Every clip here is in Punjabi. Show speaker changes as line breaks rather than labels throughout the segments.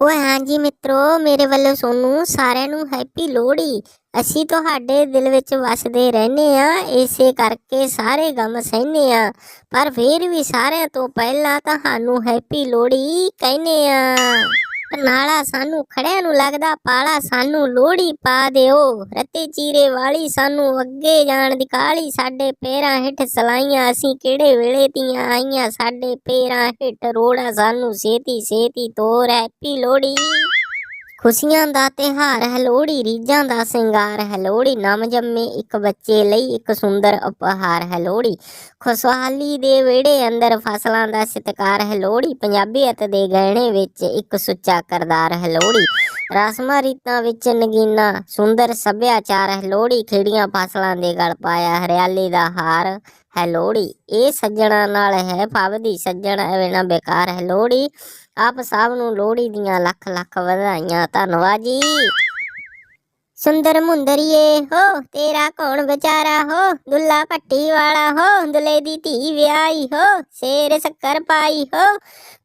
ਓਏ ਹਾਂਜੀ ਮਿੱਤਰੋ, ਮੇਰੇ ਵੱਲੋਂ ਸੋਨੂੰ ਸਾਰਿਆਂ ਨੂੰ ਹੈਪੀ ਲੋਹੜੀ। ਅਸੀਂ ਤੁਹਾਡੇ ਦਿਲ ਵਿੱਚ ਵਸਦੇ ਰਹਿੰਦੇ ਆ ਇਸੇ ਕਰਕੇ ਸਾਰੇ ਗਮ ਸਹਿੰਦੇ ਆ ਪਰ ਫੇਰ ਵੀ ਸਾਰਿਆਂ ਤੋਂ ਪਹਿਲਾਂ ਤੁਹਾਨੂੰ ਹੈਪੀ ਲੋਹੜੀ ਕਹਿੰਦੇ ਆ ਨਾਲਾ ਸਾਨੂੰ ਖੜਿਆਂ ਨੂੰ ਲੱਗਦਾ, ਪਾਲਾ ਸਾਨੂੰ ਲੋਹੜੀ ਪਾ ਦਿਓ। ਰੱਤੇ ਚੀਰੇ ਵਾਲੀ ਸਾਨੂੰ ਅੱਗੇ ਜਾਣ ਦੀ ਕਾਲੀ ਸਾਡੇ ਪੈਰਾਂ ਹੇਠ ਸਲਾਈਆਂ ਅਸੀਂ ਕਿਹੜੇ ਵੇਲੇ ਦੀਆਂ ਆਈਆਂ? ਸਾਡੇ ਪੈਰਾਂ ਹੇਠ ਰੋੜਾ ਸਾਨੂੰ ਸੇਤੀ ਸੇਤੀ ਤੋਰ ਹੈਪੀ ਲੋਹੜੀ। ਖੁਸ਼ੀਆਂ ਦਾ ਤਿਹਾਰ ਹੈ ਲੋਹੜੀ ਰੀਝਾਂ ਦਾ ਸਿੰਗਾਰ ਹੈ ਲੋਹੜੀ ਨਮ ਜੰਮੇ ਇੱਕ ਬੱਚੇ ਲਈ ਇੱਕ ਸੁੰਦਰ ਉਪਹਾਰ ਹੈ ਲੋਹੜੀ ਖੁਸ਼ਹਾਲੀ ਦੇ ਵਿਹੜੇ ਅੰਦਰ ਫਸਲਾਂ ਦਾ ਸਤਿਕਾਰ ਹੈ ਲੋਹੜੀ ਪੰਜਾਬੀਅਤ ਦੇ ਗਹਿਣੇ ਵਿੱਚ ਇੱਕ ਸੁੱਚਾ ਕਰਦਾਰ ਹੈ ਲੋਹੜੀ ਰਸਮਾਂ ਰੀਤਾਂ ਵਿੱਚ ਨਗੀਨਾ, ਸੁੰਦਰ ਸੱਭਿਆਚਾਰ ਹੈ ਲੋਹੜੀ ਖੇੜੀਆਂ ਫਸਲਾਂ ਦੇ ਗਲ ਪਾਇਆ, ਹਰਿਆਲੀ ਦਾ ਹਾਰ ਹੈ ਲੋਹੜੀ। ਇਹ ਸੱਜਣਾ ਨਾਲ ਹੈ ਫਬਦੀ ਸੱਜਣ, ਐਵੇਂ ਬੇਕਾਰ ਹੈ ਲੋਹੜੀ। ਆਪ ਸਭ ਨੂੰ ਲੋਹੜੀ ਦੀਆਂ ਲੱਖ ਲੱਖ ਵਧਾਈਆਂ। ਧੰਨਵਾਦ ਜੀ। ਸੁੰਦਰ ਮੁੰਦਰੀਏ ਹੋ, ਤੇਰਾ ਕੌਣ ਵਿਚਾਰਾ ਹੋ? ਦੁੱਲਾ ਪੱਟੀ ਵਾਲਾ ਹੋ, ਦੁੱਲੇ ਦੀ ਧੀ ਵਿਆਹੀ ਹੋ, ਸ਼ੇਰ ਸ਼ੱਕਰ ਪਾਈ ਹੋ,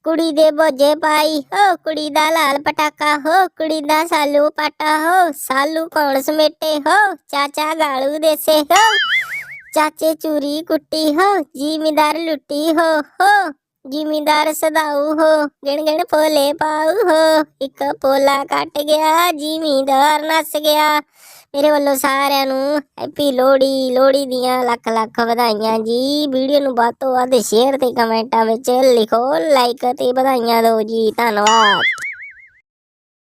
ਕੁੜੀ ਦੇ ਬੋਝੇ ਪਾਈ ਹੋ, ਕੁੜੀ ਦਾ ਲਾਲ ਪਟਾਕਾ ਹੋ, ਕੁੜੀ ਦਾ ਸਾਲੂ ਪਾਟਾ ਹੋ, ਸਾਲੂ ਕੌਣ ਸਮੇਟੇ ਹੋ? ਚਾਚਾ ਗਾਲੂ ਦੇਸੇ ਹੋ ਚਾਚੇ ਚੂਰੀ ਕੁੱਟੀ ਹੋ, ਜ਼ਿਮੀਦਾਰ ਲੁੱਟੀ ਹੋ ਹੋ। ਜ਼ਿਮੀਦਾਰ ਸਦਾਊ ਹੋ, ਗਿਣ ਗਿਣ ਪੋਲੇ ਪਾਉ ਹੋ। ਇੱਕ ਪੋਲਾ ਕੱਟ ਗਿਆ, ਜ਼ਿਮੀਦਾਰ ਨੱਸ ਗਿਆ। ਮੇਰੇ ਵੱਲੋਂ ਸਾਰਿਆਂ ਨੂੰ ਹੈਪੀ ਲੋਹੜੀ ਲੋਹੜੀ ਦੀਆਂ ਲੱਖ ਲੱਖ ਵਧਾਈਆਂ ਜੀ। ਵੀਡੀਓ ਨੂੰ ਵੱਧ ਤੋਂ ਵੱਧ ਸ਼ੇਅਰ ਤੇ ਕਮੈਂਟਾਂ ਵਿੱਚ ਲਿਖੋ ਲਾਈਕ ਤੇ ਵਧਾਈਆਂ ਦਿਓ ਜੀ। ਧੰਨਵਾਦ।